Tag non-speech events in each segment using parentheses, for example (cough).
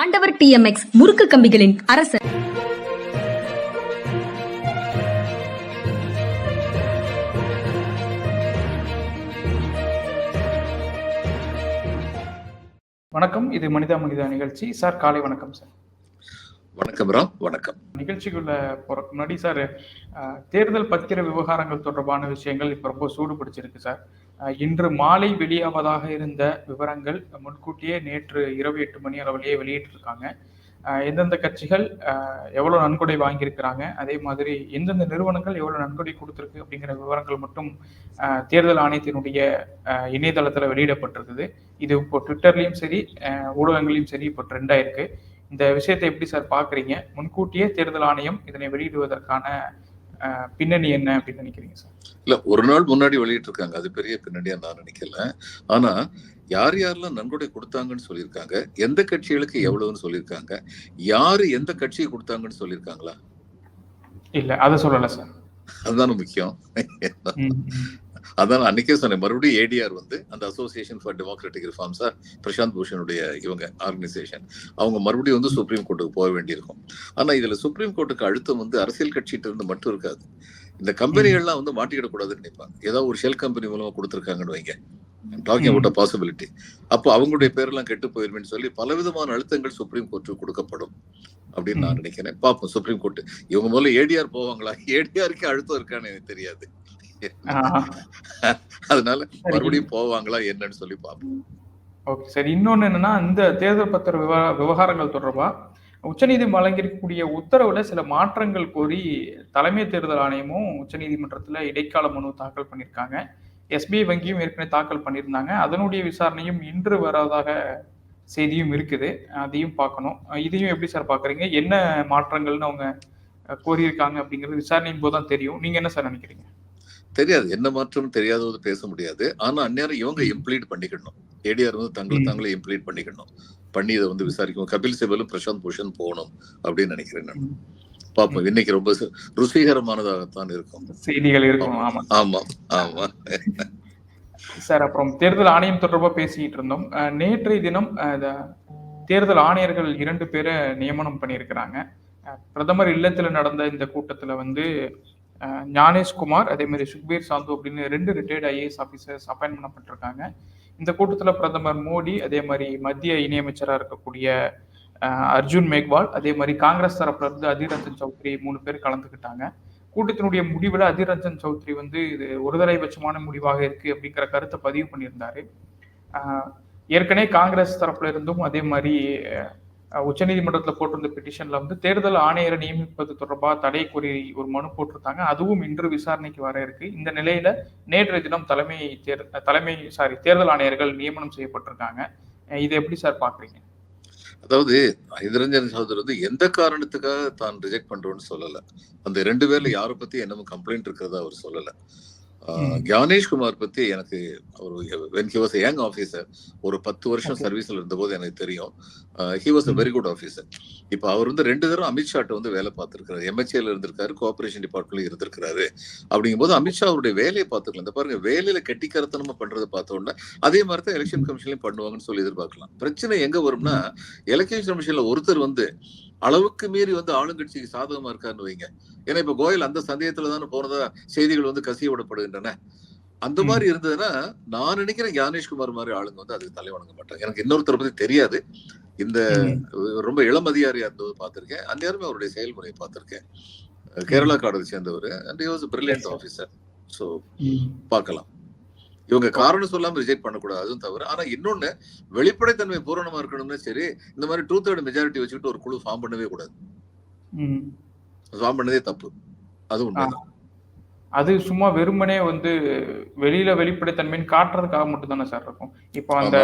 ஆண்டவர் டிஎம்எக்ஸ் முறுக்கு கம்பிகளின் அரசர். வணக்கம். இது மனிதா மனிதா நிகழ்ச்சி. சார் காலை வணக்கம் சார். வணக்கம் ராம் வணக்கம். நிகழ்ச்சிக்குள்ள போறதுக்கு முன்னாடி சார் தேர்தல் பத்திர விவகாரங்கள் தொடர்பான விஷயங்கள் இப்போ ரொம்ப சூடு பிடிச்சிருக்கு சார். இன்று மாலை வெளியாவதாக இருந்த விவரங்கள் முன்கூட்டியே நேற்று இரவு எட்டு மணி அளவிலேயே வெளியிட்டிருக்காங்க. எந்தெந்த கட்சிகள் எவ்வளோ நன்கொடை வாங்கியிருக்கிறாங்க அதே மாதிரி எந்தெந்த நிறுவனங்கள் எவ்வளோ நன்கொடை கொடுத்துருக்கு அப்படிங்கிற விவரங்கள் மட்டும் தேர்தல் ஆணையத்தினுடைய இணையதளத்தில் வெளியிடப்பட்டிருக்குது. இது இப்போ ட்விட்டர்லேயும் சரி ஊடகங்களையும் சரி இப்போ ட்ரெண்ட் ஆயிருக்கு. இந்த விஷயத்தை எப்படி சார் பார்க்குறீங்க முன்கூட்டியே தேர்தல் ஆணையம் இதனை வெளியிடுவதற்கான பின்னணி என்ன அப்படின்னு நினைக்கிறீங்க சார்? இல்ல ஒரு நாள் முன்னாடி வெளியிட்டு இருக்காங்க அது பெரிய பின்னணியா நான் நினைக்கல. ஆனா யார் யாரெல்லாம் நன்கொடை கொடுத்தாங்கன்னு சொல்லியிருக்காங்க? எந்த கட்சிகளுக்கு எவ்வளவுன்னு சொல்லியிருக்காங்க? யாரு எந்த கட்சியை கொடுத்தாங்கன்னு சொல்லியிருக்காங்களா? இல்ல அதை சொல்லல சார். அதுதானே முக்கியம். அதான் நான் அன்னைக்கே சொன்னேன் மறுபடியும் ஏடிஆர் வந்து அந்த அசோசியேஷன் ஃபார் டெமோக்ராட்டிக் ரிஃபார்ம்ஸா பிரசாந்த் பூஷனுடைய இவங்க ஆர்கனைசேஷன் அவங்க மறுபடியும் வந்து சுப்ரீம் கோர்ட்டுக்கு போக வேண்டியிருக்கும். ஆனா இதுல சுப்ரீம் கோர்ட்டுக்கு அழுத்தம் வந்து அரசியல் கட்சிகிட்ட இருந்து மட்டும் இருக்காது. இந்த கம்பெனிகள்லாம் வந்து மாட்டிக்கிடக்கூடாதுன்னு நினைப்பாங்க. ஏதாவது ஒரு ஷெல் கம்பெனி மூலமா கொடுத்துருக்காங்கன்னு வைங்க. டாக்கிங் அவுட் பாசிபிலிட்டி அப்போ அவங்களுடைய பேரெல்லாம் கெட்டு போயிருமேன்னு சொல்லி பலவிதமான அழுத்தங்கள் சுப்ரீம் கோர்ட்டுக்கு கொடுக்கப்படும் அப்படின்னு நான் நினைக்கிறேன். பார்ப்போம் சுப்ரீம் கோர்ட் இவங்க முதல்ல ஏடிஆர் போவாங்களா? ஏடிஆருக்கு அழுத்தம் இருக்கான்னு எனக்கு தெரியாது. (laughs) அதனால மறுபடியும் போவாங்களா என்னன்னு சொல்லி பார்ப்போம். Okay sir. இன்னொன்னு என்னன்னா இந்த தேர்தல் பத்திர விவா- விவகாரங்கள் தொடர்பா உச்சநீதிமன்றம் வழங்கியிருக்கக்கூடிய உத்தரவுல சில மாற்றங்கள் கோரி தலைமை தேர்தல் ஆணையமும் உச்சநீதிமன்றத்துல இடைக்கால மனு தாக்கல் பண்ணியிருக்காங்க. எஸ்பிஐ வங்கியும் ஏற்கனவே தாக்கல் பண்ணியிருந்தாங்க. அதனுடைய விசாரணையும் இன்று வராதாக செய்தியும் இருக்குது. அதையும் பார்க்கணும். இதையும் எப்படி சார் பாக்குறீங்க என்ன மாற்றங்கள்னு அவங்க கோரியிருக்காங்க அப்படிங்கிறது விசாரணையின் போது தான் தெரியும். நீங்க என்ன சார் நினைக்கிறீங்க? தெரியாது. என்ன மாற்றம் தெரியாதது பேச முடியாது. ஆனா அந்நேரம் இவங்க இம்ப்ளீட் பண்ணிக்கணும். ஏடிஆர் வந்து தங்களை. தாங்களே இம்ப்ளீட் பண்ணிக்கணும். பண்ணி இதை வந்து விசாரிக்கணும். கபில் சிபலும் பிரசாந்த் பூஷன் போகணும் அப்படின்னு நினைக்கிறேன் நான். பார்ப்போம் இன்னைக்கு ரொம்ப ருசிகரமானதாகத்தான் இருக்கும். செய்திகள் இருக்கும். ஆமா. ஆமா. ஆமா. சார் அப்புறம் தேர்தல் ஆணையம் தொடர்பா பேசிக்கிட்டு இருந்தோம். நேற்றைய தினம் தேர்தல் ஆணையர்கள் இரண்டு பேரை நியமனம் பண்ணியிருக்கிறாங்க. பிரதமர் இல்லத்துல நடந்த இந்த கூட்டத்துல வந்து ஞானேஷ்குமார் அதே மாதிரி சுக்பீர் சாந்து அப்படின்னு ரெண்டு ரிட்டையர்ட் ஐஏஎஸ் ஆஃபீஸர்ஸ் அப்பாயின் பண்ணப்பட்டிருக்காங்க. இந்த கூட்டத்தில் பிரதமர் மோடி அதே மாதிரி மத்திய இணையமைச்சராக இருக்கக்கூடிய அர்ஜுன் மேக்வால் அதே மாதிரி காங்கிரஸ் தரப்புல இருந்து அதிர் ரஞ்சன் சௌத்ரி மூணு பேர் கலந்துக்கிட்டாங்க. கூட்டத்தினுடைய முடிவில் அதிர் ரஞ்சன் சௌத்ரி வந்து இது ஒருதலைபட்சமான முடிவாக இருக்கு அப்படிங்கிற கருத்தை பதிவு பண்ணியிருந்தாரு. ஏற்கனவே காங்கிரஸ் தரப்புல இருந்தும் அதே மாதிரி உச்சநீதிமன்றத்துல போட்டிருந்த பெட்டிஷன்ல வந்து தேர்தல் ஆணையரை நியமிப்பது தொடர்பா தடை கோரி ஒரு மனு போட்டிருந்தாங்க. அதுவும் இன்று விசாரணைக்கு வர இருக்கு. இந்த நிலையில நேற்றைய தினம் தலைமை தேர் தலைமை சாரி தேர்தல் ஆணையர்கள் நியமனம் செய்யப்பட்டிருக்காங்க. இதை எப்படி சார் பாக்குறீங்க அதாவது ஹைதரஞ்சன் சௌதரி வந்து எந்த காரணத்துக்காக தான் ரிஜெக்ட் பண்றோம்னு சொல்லல. அந்த ரெண்டு பேர்ல யாரை பத்தி என்னமோ கம்ப்ளைண்ட் இருக்கிறதா அவர் சொல்லல. ஆஹ், ம். ஞானேஷ் குமார் பத்தி எனக்கு அவர் when he was young officer ஒரு பத்து வருஷம். சர்வீஸ்ல இருந்தபோது எனக்கு தெரியும். He was a. Very good officer இப்போ அவர் வந்து ரெண்டு தடவை அமித்ஷாட்ட வந்து வேலை பார்த்திருக்காரு எம்எச்ஏல இருந்திருக்காரு கோஆபரேஷன் டிபார்ட்மெண்ட்ல இருந்திருக்காரு அப்படிங்கும்போது அமித்ஷா அவருடைய வேலையை பார்த்துக்கலாம் இந்த பாருங்க வேலையில கெட்டிக்கரத்தனமா பண்றதை பார்த்த உடனே அதே மாதிரி தான் எலெக்ஷன் கமிஷன்லயும் பண்ணுவாங்கன்னு சொல்லி எதிர்பார்க்கலாம். பிரச்சனை எங்க வரும்னா எலெக்ஷன் கமிஷன்ல ஒருத்தர் வந்து அளவுக்கு மீறி வந்து ஆளுங்கட்சிக்கு சாதகமா இருக்காருன்னு வைங்க. ஏன்னா இப்ப கோயல் அந்த சந்தேகத்துல தானே போனதா செய்திகள் வந்து கசிய விடப்படுகின்றன. அந்த. மாதிரி இருந்ததுன்னா நான் நினைக்கிறேன் ஞானேஷ்குமார் மாதிரி ஆளுங்க வந்து அதுக்கு தலை வணங்க மாட்டாங்க. எனக்கு இன்னொருத்தரை பத்தி தெரியாது. இந்த. ரொம்ப இளம் அதிகாரியா இருந்தது பார்த்திருக்கேன். அந்நேரமே அவருடைய செயல்முறையை பார்த்திருக்கேன். கேரளா காடை சேர்ந்தவர். And was brilliant. Officer so. பார்க்கலாம். இவங்க காரணம் சொல்லாம ரிஜெக்ட் பண்ணக்கூடாது அதுவும் தவிர ஆனா இன்னொன்னு வெளிப்படைத்தன்மை பூரணமா இருக்கணும்னா சரி இந்த மாதிரி டூ தேர்ட் மெஜாரிட்டி வச்சுக்கிட்டு ஒரு குழு ஃபார்ம் பண்ணவே கூடாது. ஃபார்ம் பண்ணதே தப்பு. அது உண்மை அது சும்மா வெறுமனே வந்து வெளியில வெளிப்படைத்தன்மைன்னு காட்டுறதுக்காக மட்டும் தானே சார் இருக்கும். இப்போ அந்த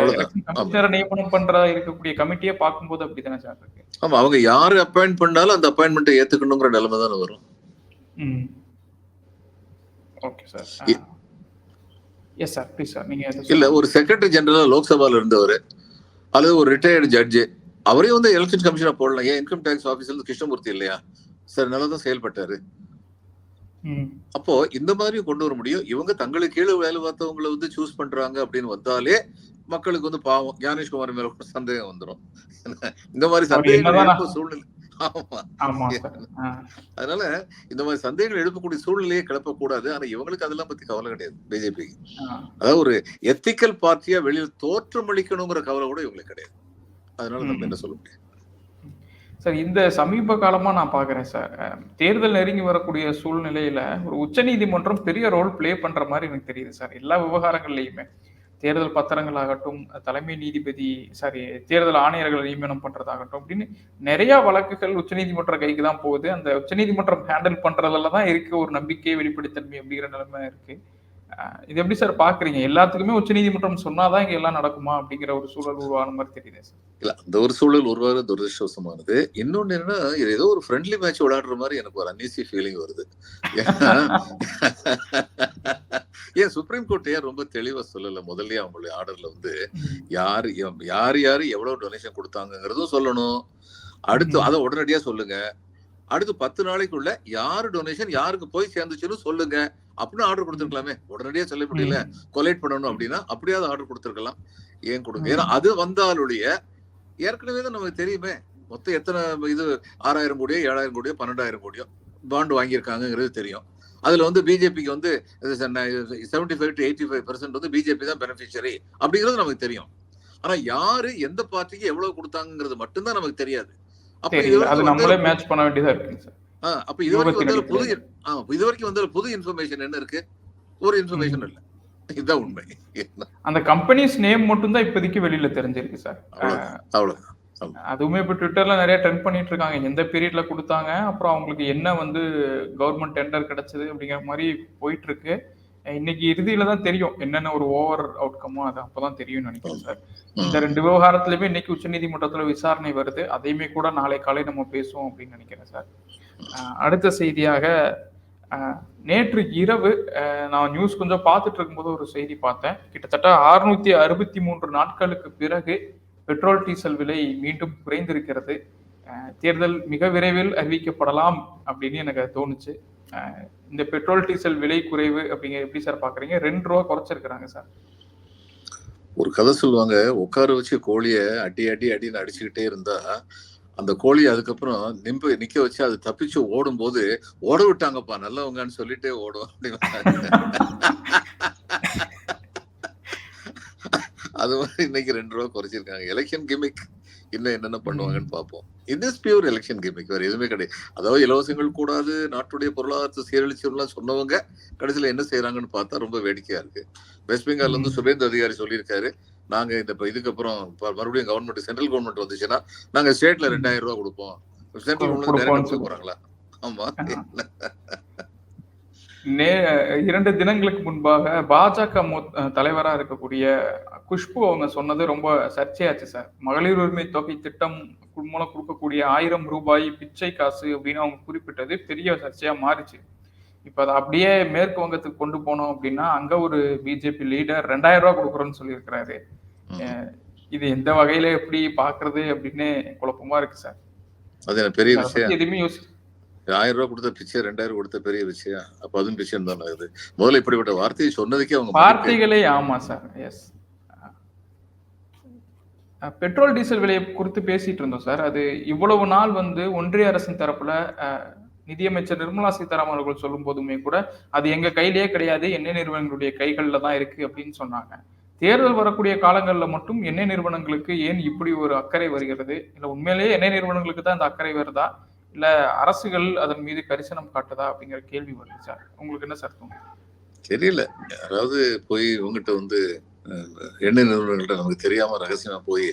commissioner நியமனம் பண்றதா இருக்கக்கூடிய கமிட்டியை பார்க்கும்போது அப்படித்தானே சார் இருக்கு? ஆமா அவங்க யாரு அப்பாயிண்ட் பண்ணாலும் அந்த அப்பாயின்மெண்ட்டை ஏத்துக்கணுங்கிற நிலைமை தானே வரும் okay sir yes sir please sir நீங்க இல்ல. ஒரு செக்ரட்டரி ஜெனரலா லோக்சபால இருந்தவர் அல்லது ஒரு ரிட்டையர்டு ஜட்ஜு அவரே வந்து எலெக்ஷன் கமிஷனா போடலாம் ஏன் இன்கம் டேக்ஸ் இருந்து கிருஷ்ணமூர்த்தி இல்லையா? சார் நல்லா தான் செயல்பட்டாரு அப்போ இந்த மாதிரி கொண்டு வர முடியும். இவங்க தங்களுக்கு கீழே வேலை பார்த்தவங்களை வந்து சூஸ் பண்றாங்க அப்படின்னு வந்தாலே மக்களுக்கு வந்து பாவம். ஞானேஷ்குமார் மேல சந்தேகம் வந்துரும். (laughs) இந்த மாதிரி எழுப்பும் சூழ்நிலை. அதனால இந்த மாதிரி சந்தேகங்கள் எழுப்பக்கூடிய சூழ்நிலையை கிளப்பக்கூடாது. ஆனா இவங்களுக்கு அதெல்லாம் பத்தி கவலை கிடையாது பிஜேபிக்கு. அதாவது ஒரு எத்திக்கல் பார்ட்டியா வெளியில் தோற்றமளிக்கணுங்கிற கவலை கூட இவங்களுக்கு கிடையாது. அதனால நம்ம. என்ன சொல்ல முடியும்? சார் இந்த சமீப காலமா நான் பாக்குறேன் சார். தேர்தல் நெருங்கி வரக்கூடிய சூழ்நிலையில ஒரு உச்சநீதிமன்றம் பெரிய ரோல் ப்ளே பண்ற மாதிரி எனக்கு தெரியுது சார். எல்லா விவகாரங்கள்லயுமே. தேர்தல் பத்திரங்கள் ஆகட்டும் தலைமை நீதிபதி சாரி தேர்தல் ஆணையர்களை நியமனம் பண்றதாகட்டும் அப்படின்னு நிறைய வழக்குகள் உச்சநீதிமன்ற கைக்கு தான் போகுது. அந்த உச்சநீதிமன்றம் ஹேண்டில் பண்றதுல தான் இருக்கு ஒரு நம்பிக்கை வெளிப்படைத்தன்மை அப்படிங்கிற நிலைமை இருக்கு. இது எப்படி சார் பாக்குறீங்க? எல்லாத்துக்குமே உச்சநீதிமன்றம் சொன்னாதான் இங்க எல்லாம் நடக்குமா அப்படிங்கிற ஒரு சூழல் உருவான மாதிரி தெரியுது சார் இல்ல அந்த ஒரு சூழல் உருவாக துரதிருஷ்டவசமானது. இன்னொன்னு என்னன்னா ஏதோ ஒரு ஃப்ரெண்ட்லி மேட்ச் விளையாடுற மாதிரி எனக்கு ஒரு அன்ஈசி ஃபீலிங் வருது. ஏன் சுப்ரீம் கோர்ட் ஏன் ரொம்ப தெளிவா சொல்லல? முதல்லயே அவங்களுடைய ஆர்டர்ல வந்து யார் யார் யாரு எவ்வளவு டொனேஷன் கொடுத்தாங்கங்கிறதும் சொல்லணும். அடுத்து. அதை உடனடியா சொல்லுங்க. அடுத்து பத்து நாளைக்குள்ள யாரு டொனேஷன் யாருக்கு போய் சேர்ந்துச்சுன்னு சொல்லுங்க. அப்படின்னு ஆர்டர் கொடுத்துருக்கலாமே. உடனடியா சொல்ல முடியல. கொலைட் பண்ணணும் அப்படின்னா அப்படியாவது ஆர்டர் கொடுத்துருக்கலாம். ஏன் கொடுங்க? ஏன்னா அது வந்தாலுடைய ஏற்கனவே தான் நமக்கு தெரியுமே. மொத்தம் எத்தனை இது? ஆறாயிரம் கோடியோ ஏழாயிரம் கோடியோ பன்னெண்டாயிரம் கோடியோ பாண்டு வாங்கியிருக்காங்கிறது தெரியும். அதுல வந்து பிஜேபிக்கு வந்து seventy five to eighty five percent வந்து பிஜேபி தான் பெனிஃபிஷரி அப்படிங்கிறது நமக்கு தெரியும். ஆனா யாரு எந்த பார்ட்டிக்கு எவ்வளவு கொடுத்தாங்கிறது மட்டும்தான் நமக்கு தெரியாது. அப்ப இது வரைக்கும் வந்த- புது இது வரைக்கும் வந்ததுல புது இன்ஃபர்மேஷன் என்ன இருக்கு? ஒரு இன்ஃபர்மேஷன் இல்ல. இதுதான் உண்மை. அந்த கம்பெனிஸ் நேம் மட்டும் தான் இப்போதைக்கு வெளியில தெரிஞ்சிருக்கு சார். அவ்வளவுதான். அதுவுமே இப்போ ட்விட்டர்ல நிறைய ட்ரெண்ட் பண்ணிட்டு இருக்காங்க எந்த பீரியட்ல கொடுத்தாங்க அப்புறம் அவங்களுக்கு என்ன வந்து கவர்மெண்ட் டெண்டர் கிடைச்சது அப்படிங்கிற மாதிரி போயிட்டு இருக்கு இன்னைக்கு இறுதியில தான் தெரியும் என்னென்ன ஒரு ஓவர் அவுட்கமோ அது அப்பதான் தெரியும்னு நினைக்கிறேன் சார். இந்த. ரெண்டு விவகாரத்திலுமே இன்னைக்கு உச்சநீதிமன்றத்துல விசாரணை வருது. அதையுமே கூட நாளை காலை நம்ம பேசுவோம் அப்படின்னு நினைக்கிறேன் சார். அடுத்த செய்தியாக நேற்று இரவு நான் நியூஸ் கொஞ்சம் பார்த்துட்டு இருக்கும்போது ஒரு செய்தி பார்த்தேன். கிட்டத்தட்ட அறுநூத்தி அறுபத்தி மூன்று நாட்களுக்கு பிறகு பெட்ரோல் டீசல் விலை மீண்டும் குறைந்திருக்கிறது. தேர்தல் மிக விரைவில் அறிவிக்கப்படலாம் அப்படின்னு எனக்கு தோணுச்சு. இந்த பெட்ரோல் டீசல் விலை குறைவு அப்படிங்கிற எப்படி சார் பாக்குறீங்க? ரெண்டு ரூபா குறைச்சிருக்கிறாங்க சார். ஒரு கதை சொல்லுவாங்க உட்கார வச்சு கோழிய அடி அடி அடின்னு அடிச்சுக்கிட்டே இருந்தா அந்த கோழி அதுக்கப்புறம் நிம்ப நிக்க வச்சு அது தப்பிச்சு ஓடும் போது ஓட விட்டாங்கப்பா நல்லவங்கன்னு சொல்லிட்டே ஓடும். அப்படின்னு. (laughs) அது மாதிரி இன்னைக்கு ரெண்டு ரூபா குறைச்சிருக்காங்க. எலெக்ஷன் கிமிக் இன்னும் என்னென்ன பண்ணுவாங்கன்னு பார்ப்போம். இது இஸ் பியூர் எலெக்ஷன் கிமிக் வேற எதுவுமே கிடையாது. அதாவது இலவசங்கள் கூடாது நாட்டுடைய பொருளாதாரத்தை சீரழிச்சிடலாம் சொன்னவங்க கடைசியில என்ன செய்யறாங்கன்னு பார்த்தா ரொம்ப வேடிக்கையா இருக்கு. வெஸ்ட் பெங்கால்ல இருந்து. சுபேந்து அதிகாரி சொல்லியிருக்காரு. நாங்க இந்த இதுக்கப்புறம் மறுபடியும் கவர்மெண்ட் சென்ட்ரல் கவர்மெண்ட் வந்துச்சுன்னா நாங்க ஸ்டேட்ல. ரெண்டாயிரம் ரூபாய் கொடுப்போம். சென்ட்ரல் கவர்மெண்ட் போறாங்களா? ஆமா. நே இரண்டு தினங்களுக்கு முன்பாக பாஜக மூத்த- தலைவரா இருக்கக்கூடிய குஷ்பு அவங்க சொன்னது ரொம்ப சர்ச்சையாச்சு சார். மகளிர் உரிமை தொகை திட்டம் மூலம் கொடுக்கக்கூடிய ஆயிரம் ரூபாய் பிச்சை காசு அப்படின்னு அவங்க குறிப்பிட்டது பெரிய சர்ச்சையா மாறிச்சு. இப்ப அதை அப்படியே மேற்கு வங்கத்துக்கு கொண்டு போனோம் அப்படின்னா அங்க ஒரு பிஜேபி லீடர் ரெண்டாயிரம் ரூபாய் கொடுக்குறோன்னு சொல்லியிருக்கிறாரு. இது எந்த வகையில எப்படி பாக்குறது அப்படின்னு குழப்பமா இருக்கு சார். அது பெரிய விஷயம். எதுவுமே யோசி ஆயிரம் ரூபாய் கொடுத்த பிச்சை ரெண்டாயிரம் கொடுத்த பெரிய விஷயம். அப்ப அதுவும் விஷயம் தானே அது முதல்ல இப்படிப்பட்ட வார்த்தையை சொன்னதுக்கே அவங்க வார்த்தைகளே ஆமா சார் எஸ் பெட்ரோல் டீசல் விலையை குறித்து பேசிட்டு இருந்தோம் சார் அது இவ்வளவு நாள் வந்து ஒன்றிய அரசின் தரப்புல நிதியமைச்சர் நிர்மலா சீதாராமன் அவர்கள் சொல்லும் போதுமே கூட அது எங்க கையிலேயே கிடையாது. எண்ணெய் நிறுவனங்களுடைய கைகள்ல தான் இருக்கு அப்படின்னு சொன்னாங்க. தேர்தல் வரக்கூடிய காலங்கள்ல மட்டும் எண்ணெய் நிறுவனங்களுக்கு ஏன் இப்படி ஒரு அக்கறை வருகிறது? இல்ல உண்மையிலேயே எண்ணெய் நிறுவனங்களுக்கு தான் அந்த அக்கறை வருதா? இல்ல அரசுகள் அதன் மீது கரிசனம் காட்டுதா அப்படிங்கிற கேள்வி வருது சார் உங்களுக்கு என்ன சார் தெரியல. யாராவது போய் உங்ககிட்ட வந்து எண்ணெய் நிறுவனங்கள்ட்ட நமக்கு தெரியாம ரகசியமா போய்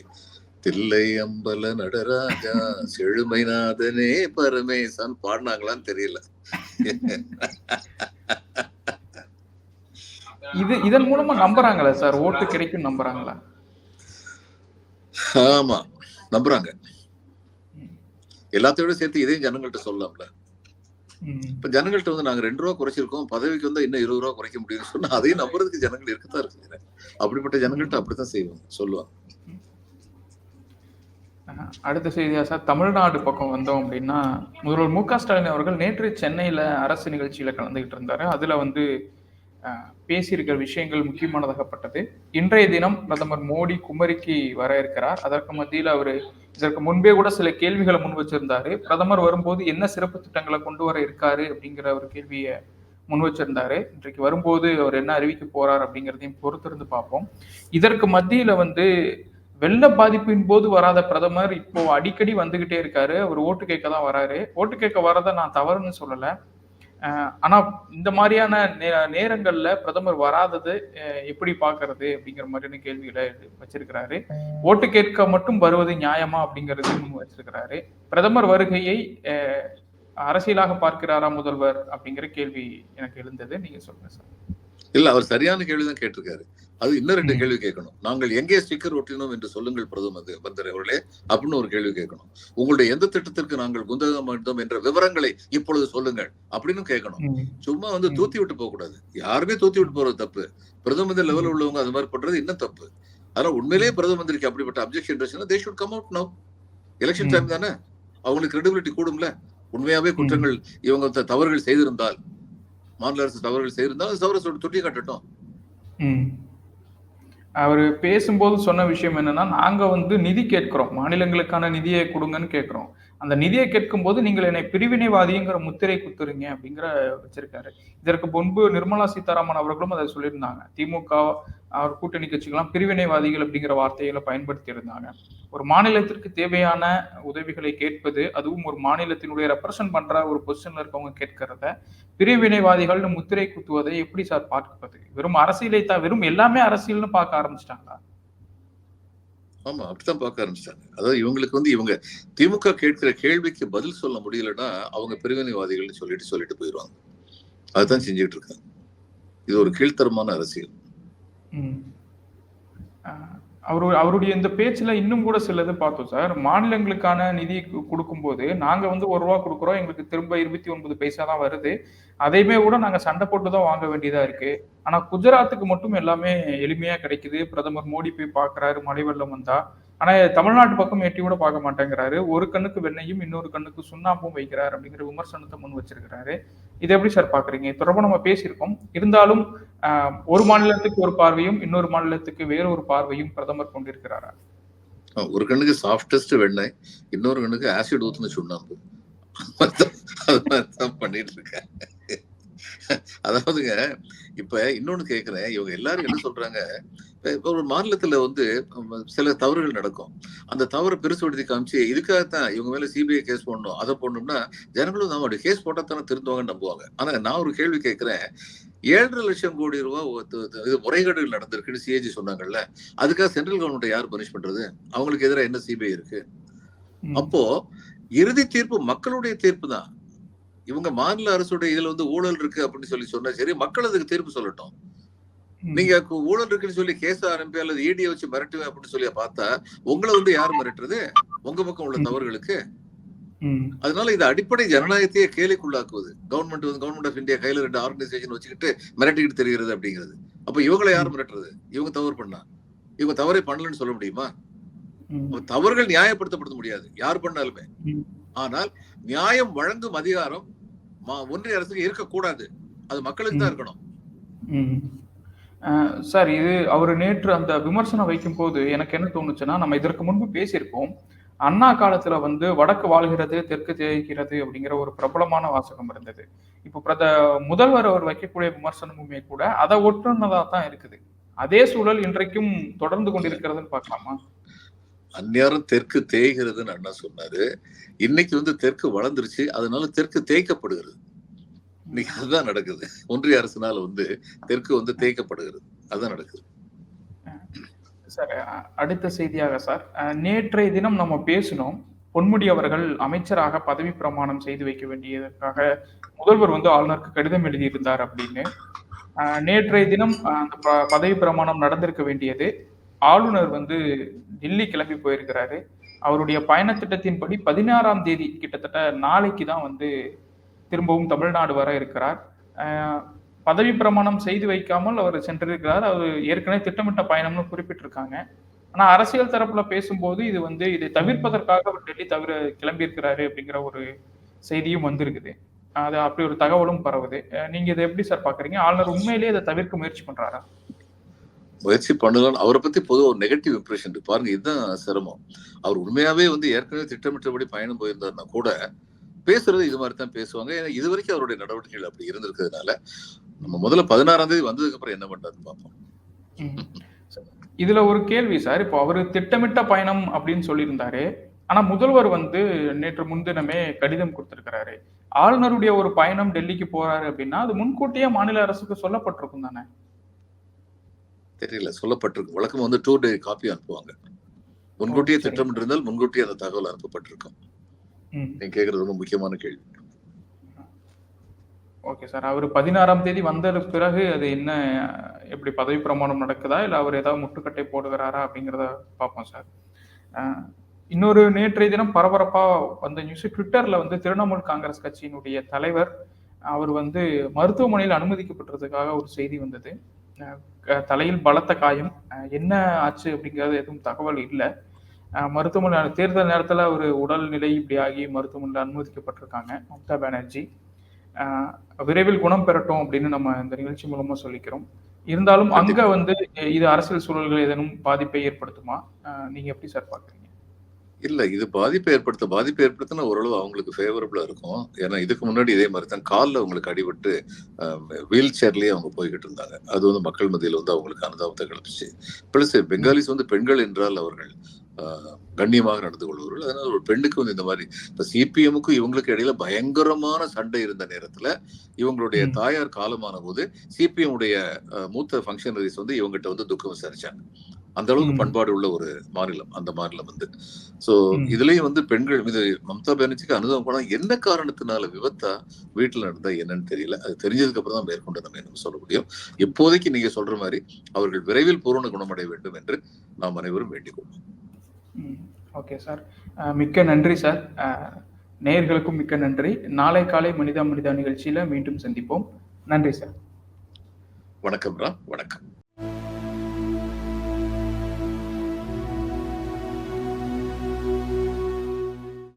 தில்லை அம்பல நடராஜா செழுமைநாதனே பரமேசான் பாடினாங்களான்னு தெரியல. இது இதன் மூலமா நம்புறாங்களா சார்? ஓட்டு கிடைக்கும் நம்புறாங்களா? ஆமா நம்புறாங்க. எல்லாத்தையோட சேர்த்து இதையும் ஜனங்கள்ட்ட சொல்லலாம்ல. இப்ப ஜனங்கள்ட்ட வந்து நாங்க ரெண்டு ரூபா குறைச்சிருக்கோம் பதவிக்கு வந்தா இன்னும் இருபது ரூபா குறைக்க முடியும்னு சொன்னா அதையும் நம்புறதுக்கு ஜனங்கள் இருக்கத்தான் இருக்கு அப்படிப்பட்ட ஜனங்கள்ட்ட அப்படித்தான் செய்வாங்க சொல்லுவாங்க. அடுத்த செய்தியா சார் தமிழ்நாடு பக்கம் வந்தோம் அப்படின்னா முதல்வர் மு க ஸ்டாலின் அவர்கள் நேற்று சென்னையில அரசு நிகழ்ச்சியில கலந்துகிட்டு இருந்தாரு. அதுல வந்து பேசியிருக்கிற விஷயங்கள் முக்கியமானதாகப்பட்டது. இன்றைய தினம் பிரதமர் மோடி குமரிக்கு வர இருக்கிறார். அதற்கு மத்தியில் அவர் இதற்கு முன்பே கூட சில கேள்விகளை முன் வச்சிருந்தாரு. பிரதமர் வரும்போது என்ன சிறப்பு திட்டங்களை கொண்டு வர இருக்காரு அப்படிங்கிற ஒரு கேள்வியை முன் வச்சிருந்தாரு. இன்றைக்கு வரும்போது அவர் என்ன அறிவிக்க போறார் அப்படிங்கிறதையும் பொறுத்திருந்து பார்ப்போம். இதற்கு மத்தியில வந்து வெள்ள பாதிப்பின் போது வராத பிரதமர் இப்போ அடிக்கடி வந்துகிட்டே இருக்காரு. அவர் ஓட்டு கேட்க தான் வராரு. ஓட்டு கேட்க வரதை நான் தவறுன்னு சொல்லலை. ஆனா இந்த மாதிரியான நேரங்கள்ல பிரதமர் வராதது எப்படி பாக்குறது அப்படிங்கிற மாதிரியான கேள்விகளை வச்சிருக்கிறாரு. ஓட்டு கேட்க மட்டும் வருவது நியாயமா அப்படிங்கிறது வச்சிருக்கிறாரு. பிரதமர் வருகையை அரசியலாக பார்க்கிறாரா முதல்வர் அப்படிங்கிற கேள்வி எனக்கு எழுந்தது. நீங்க சொல்லுங்க சார். இல்ல அவர் சரியான கேள்விதான் கேட்டிருக்காரு. அது இன்னும் ரெண்டு. கேள்வி கேட்கணும். நாங்கள் எங்கே ஸ்டிக்கர் ஒட்டினோம் என்று சொல்லுங்கள் பிரதமர் மந்திரி அவர்களே அப்படின்னு ஒரு கேள்வி கேட்கணும். உங்களுடைய எந்த திட்டத்திற்கு நாங்கள் குந்தகம் அளித்தோம் என்ற விவரங்களை இப்பொழுது சொல்லுங்கள் அப்படின்னு கேட்கணும். சும்மா வந்து. தூத்தி விட்டு போக கூடாது யாருமே தூத்தி விட்டு போறது தப்பு. பிரதம மந்திரி லெவலில் உள்ளவங்க அது மாதிரி பண்றது இன்னும் தப்பு. ஆனா உண்மையிலேயே பிரதம மந்திரிக்கு அப்படிப்பட்ட அப்ஜெக்ஷன் இருந்துச்சுன்னா they should come out no election. Time தானே? அவங்களுக்கு கிரெடிபிலிட்டி கூடும்ல? உண்மையாவே குற்றங்கள் இவங்க தவறுகள் செய்திருந்தால். மாநில அரசு தவறுகள் செய்திருந்தாலும் அது தவறு சொல்லி தொட்டி காட்டட்டும். ம். அவரு பேசும்போது சொன்ன விஷயம் என்னன்னா நாங்க வந்து நிதி கேட்கிறோம். மாநிலங்களுக்கான நிதியை கொடுங்கன்னு கேட்கிறோம். அந்த நிதியை கேட்கும் போது நீங்கள் என்னை பிரிவினைவாதிங்கிற முத்திரை குத்துறீங்க அப்படிங்கிற வச்சிருக்காரு. இதற்கு முன்பு நிர்மலா சீதாராமன் அவர்களும் அதை சொல்லியிருந்தாங்க. திமுக அவர் கூட்டணி கட்சிகள்லாம் பிரிவினைவாதிகள் அப்படிங்கிற வார்த்தைகளை பயன்படுத்தி இருந்தாங்க ஒரு மாநிலத்திற்கு தேவையான உதவிகளை கேட்பது அதுவும் ஒரு மாநிலத்தினுடைய ரெப்ரசன்ட் பண்ற ஒரு பொசிஷன்ல இருக்கவங்க கேட்கறத பிரிவினைவாதிகள்னு முத்திரை குத்துவதை எப்படி சார் பார்ப்பது வெறும் அரசியலை தான் வெறும் எல்லாமே அரசியல்னு பார்க்க ஆரம்பிச்சிட்டாங்களா? ஆமா அப்படித்தான் பார்க்க ஆரம்பிச்சிட்டாங்க. அதாவது இவங்களுக்கு வந்து இவங்க திமுக கேட்கிற கேள்விக்கு பதில் சொல்ல முடியலன்னா அவங்க பிரிவினைவாதிகள்னு சொல்லிட்டு சொல்லிட்டு போயிடுவாங்க. அதுதான் செஞ்சுட்டு இருக்காங்க. இது ஒரு கீழ்த்தரமான அரசியல். அவரு அவருடைய இந்த பேச்சுல இன்னும் கூட சிலது பார்த்தோம் சார். மாநிலங்களுக்கான நிதி கொடுக்கும்போது நாங்க வந்து ஒரு ரூபா கொடுக்குறோம். எங்களுக்கு திரும்ப இருபத்தி ஒன்பது பைசா தான் வருது. அதையுமே கூட நாங்க சண்டை போட்டு தான் வாங்க வேண்டியதா இருக்கு. ஆனா குஜராத்துக்கு மட்டும் எல்லாமே எளிமையா கிடைக்குது. பிரதமர் மோடி போய் பாக்குறாரு மழை வெள்ளம் வந்தா. ஆனா தமிழ்நாட்டு பக்கம் எட்டி கூட பார்க்க மாட்டேங்கிறாரு. ஒரு கண்ணுக்கு வெண்ணையும் இன்னொரு கண்ணுக்கு சுண்ணாம்பும் வைக்கிறார் அப்படிங்கிற விமர்சனத்தை முன் வச்சிருக்கிறாரு. இதை எப்படி சார் பாக்குறீங்க தொடர்பாக நம்ம பேசியிருக்கோம். இருந்தாலும் ஆஹ், ஒரு மாநிலத்துக்கு ஒரு பார்வையும் இன்னொரு மாநிலத்துக்கு வேற ஒரு பார்வையும் பிரதமர் கொண்டிருக்கிறாரா? ஒரு கண்ணுக்கு சாஃப்டஸ்ட் வெண்ணெய் இன்னொரு கண்ணுக்கு ஆசிட் ஊத்துன சுண்ணாம்பு. பண்ணிட்டு இருக்காங்க அதாவதுங்க இப்ப இன்னொன்னு கேக்குறேன் இவங்க எல்லாரும் என்ன சொல்றாங்க? இப்ப ஒரு மாநிலத்துல வந்து சில தவறுகள் நடக்கும். அந்த தவறை பெருசுபடுத்தி காமிச்சு இதுக்காகத்தான் இவங்க மேல சிபிஐ கேஸ் போடணும் அதை போடணும்னா ஜனங்களும் நம்ம அப்படி கேஸ் போட்டா தானே திருந்துவாங்கன்னு நம்புவாங்க. ஆனா நான் ஒரு கேள்வி கேட்கிறேன். ஏழரை லட்சம் கோடி து- இது முறைகேடுகள் நடந்திருக்குன்னு சிஏஜி சொன்னாங்கல்ல அதுக்காக சென்ட்ரல் கவர்மெண்ட் யார் பனிஷ் பண்றது? அவங்களுக்கு எதிராக என்ன சிபிஐ இருக்கு? அப்போ இறுதி தீர்ப்பு மக்களுடைய தீர்ப்பு தான். இவங்க மாநில அரசுடைய இதுல வந்து ஊழல் இருக்கு அப்படின்னு சொல்லி சொன்னா சரி மக்கள் அதுக்கு தீர்ப்பு சொல்லட்டும். நீங்க ஊழல் இருக்குன்னு சொல்லி கேஸ் ஆரம்பி அல்லது இடியை வச்சு மிரட்டுவேன் அப்படின்னு சொல்லி பார்த்தா உங்களை வந்து யார் மிரட்டுறது? உங்க பக்கம் உள்ள. தவறுகளுக்கு? அதனால இது அடிப்படை ஜனநாயகத்தையே கேலிக்குள்ளாக்குவது. கவர்மெண்ட் வந்து கவர்மெண்ட் ஆஃப் இந்தியா கையில ரெண்டு ஆர்கனைசேஷன் வச்சுக்கிட்டு மிரட்டிக்கிட்டு தெரிகிறது அப்படிங்கிறது. அப்ப இவங்களை யார் மிரட்டுறது? இவங்க தவறு பண்ணா? இவங்க தவறே பண்ணலன்னு சொல்ல முடியுமா? தவறுகள் நியாயப்படுத்தப்பட முடியாது. யார் பண்ணாலுமே. ஆனால் நியாயம் வழங்கும் அதிகாரம் ஒன்றிய அரசுக்கு இருக்கக்கூடாது. அது மக்களுக்கு தான். இருக்கணும். சார் இது அவர் நேற்று அந்த விமர்சனம் வைக்கும்போது எனக்கு என்ன தோணுச்சுன்னா நம்ம இதற்கு முன்பு பேசியிருக்கோம் அண்ணா காலத்துல வந்து வடக்கு வாழ்கிறது தெற்கு தேய்கிறது அப்படிங்கிற ஒரு பிரபலமான வாசகம் இருந்தது. இப்போ பிரத முதல்வர் அவர் வைக்கக்கூடிய விமர்சனமுமே கூட அதை ஒட்டுனதா தான் இருக்குது. அதே சூழல் இன்றைக்கும் தொடர்ந்து கொண்டிருக்கிறதுன்னு பார்க்கலாமா? அந்நேரம் தெற்கு தேய்கிறதுன்னு அண்ணா சொன்னாரு. இன்னைக்கு வந்து தெற்கு வளர்ந்துருச்சு. அதனால தெற்கு தேய்க்கப்படுகிறது. இன்னைக்கு அதுதான் நடக்குது. ஒன்றிய அரசினால் வந்து தெற்கு வந்து தேய்க்கப்படுகிறது. அதுதான் நடக்குது. சார் அடுத்த செய்தியாக சார். நேற்றைய தினம் நம்ம பேசினோம். பொன்முடி அவர்கள் அமைச்சராக பதவி பிரமாணம் செய்து வைக்க வேண்டியதற்காக முதல்வர் வந்து ஆளுநருக்கு கடிதம் எழுதியிருந்தார் அப்படின்னு. நேற்றைய தினம் அந்த ப- பதவி பிரமாணம் நடந்திருக்க வேண்டியது. ஆளுநர் வந்து டெல்லி கிளம்பி போயிருக்கிறாரு. அவருடைய பயண திட்டத்தின்படி பதினாறாம் தேதி கிட்டத்தட்ட நாளைக்கு தான் வந்து திரும்பவும் தமிழ்நாடு வர இருக்கிறார். பதவி பிரமாணம் செய்து வைக்காமல் அவர் சென்றிருக்கிறார். அவர் ஏற்கனவே திட்டமிட்ட பயணம்னு குறிப்பிட்டிருக்காங்க. ஆனா அரசியல் தரப்புல பேசும்போது இது வந்து இதை தவிர்ப்பதற்காக அவர் டெல்லி தவிர கிளம்பி இருக்கிறாரு அப்படிங்கிற ஒரு செய்தியும் வந்திருக்குது. அது அப்படி ஒரு தகவலும் பரவுது. நீங்க இதை எப்படி சார் பாக்குறீங்க? ஆளுநர் உண்மையிலேயே இதை தவிர்க்க முயற்சி பண்றாரா? முயற்சி பண்ணலாம் அவரை பத்தி பொதுவாக ஒரு நெகட்டிவ் இம்ப்ரெஷன் பாருங்க இதுதான் சிரமம். அவர் உண்மையாவே வந்து ஏற்கனவே திட்டமிட்டபடி பயணம் போயிருந்தாருன்னா கூட பேசுறது இது மாதிரி தான் பேசுவாங்க. ஏன்னா இது வரைக்கும் அவருடைய நடவடிக்கைகள் அப்படி இருந்திருக்கிறதுனால நம்ம முதல்ல பதினாறாம் தேதி வந்ததுக்கு அப்புறம் என்ன பண்றாருன்னு பார்ப்போம். இதுல ஒரு கேள்வி சார். இப்போ அவரு திட்டமிட்ட பயணம் அப்படின்னு சொல்லியிருந்தாரு. ஆனா முதல்வர் வந்து நேற்று முன்தினமே கடிதம் கொடுத்திருக்கிறாரு. ஆளுநருடைய ஒரு பயணம் டெல்லிக்கு போறாரு அப்படின்னா அது முன்கூட்டியே மாநில அரசுக்கு சொல்லப்பட்டிருக்கும் தானே? தெரியல. சொல்லப்பட்டிருக்கு வழக்கம் வந்து டூ டே காப்பி அனுப்புவாங்க. முன்கூட்டியே. திட்டமிட்டிருந்தால் முன்கூட்டியே அந்த தகவல் அனுப்பப்பட்டிருக்கும். நீங்க கேக்குறது ரொம்ப முக்கியமான கேள்வி. ஓகே சார் அவர் பதினாறாம் தேதி வந்ததுக்கு பிறகு அது என்ன எப்படி பதவி பிரமாணம் நடக்குதா இல்லை அவர் ஏதாவது முட்டுக்கட்டை போடுகிறாரா அப்படிங்கிறத பார்ப்போம் சார். இன்னொரு நேற்றைய தினம் பரபரப்பா வந்த நியூஸ் ட்விட்டர்ல வந்து திரிணாமுல் காங்கிரஸ் கட்சியினுடைய தலைவர் அவர் வந்து மருத்துவமனையில் அனுமதிக்கப்பட்டதுக்காக ஒரு செய்தி வந்தது. தலையில் பலத்த காயம். என்ன ஆச்சு அப்படிங்கிறது எதுவும் தகவல் இல்லை. மருத்துவமனை தேர்தல் நேரத்தில் அவர் உடல்நிலை இப்படி ஆகி மருத்துவமனையில் அனுமதிக்கப்பட்டிருக்காங்க. மம்தா பானர்ஜி. விரைவில் குணம் பெறட்டும் அப்படின்னு நம்ம இந்த நிகழ்ச்சி மூலமா சொல்லிக்கிறோம். இருந்தாலும் அங்க வந்து இது அரசியல் சூழல்கள் ஏதேனும் பாதிப்பை ஏற்படுத்துமா? ஆஹ் நீங்க எப்படி சார் பாக்குறீங்க இல்ல இது பாதிப்பை ஏற்படுத்த பாதிப்பை ஏற்படுத்தினா ஓரளவு அவங்களுக்கு ஃபேவரபிளா இருக்கும். ஏன்னா இதுக்கு முன்னாடி இதே மாதிரி தான் காலில் அவங்களுக்கு அடிபட்டு வீல் சேர்லயே அவங்க போய்கிட்டு இருந்தாங்க. அது வந்து மக்கள் மத்தியில் வந்து அவங்களுக்கு அனுதாபத்தை கிளப்பிச்சு பிளஸ் பெங்காலிஸ் வந்து பெண்கள் என்றால் அவர்கள் கண்ணியமாக நடந்து கொள்வார்கள். அதனால ஒரு பெண்ணுக்கு வந்து இந்த மாதிரி இப்ப சிபிஎம்முக்கும் இவங்களுக்கு இடையில பயங்கரமான சண்டை இருந்த நேரத்துல இவங்களுடைய. தாயார் காலமான போது சிபிஎம் உடைய மூத்த ஃபங்க்ஷனரிஸ் வந்து இவங்ககிட்ட வந்து துக்கம் விசாரிச்சாங்க. அந்த அளவுக்கு. பண்பாடு உள்ள ஒரு மாநிலம் அந்த மாநிலம் வந்து. சோ. இதுலயும் வந்து பெண்கள் இது மம்தா பானர்ஜிக்கு அனுதாபம் போனா என்ன காரணத்தினால விபத்தா வீட்டுல நடந்தா என்னன்னு தெரியல. அது தெரிஞ்சதுக்கு அப்புறம் தான் மேற்கொண்டு நம்ம என்ன சொல்ல முடியும். இப்போதைக்கு நீங்க சொல்ற மாதிரி அவர்கள் விரைவில் பூரண குணமடைய வேண்டும் என்று நாம் அனைவரும் வேண்டிக் கொள்வோம். Okay sir. மிக்க நன்றி சார். நேயர்களுக்கும் மிக்க நன்றி. நாளை காலை மனிதா மனிதா நிகழ்ச்சியில மீண்டும் சந்திப்போம். நன்றி சார். வணக்கம் ராம். வணக்கம்.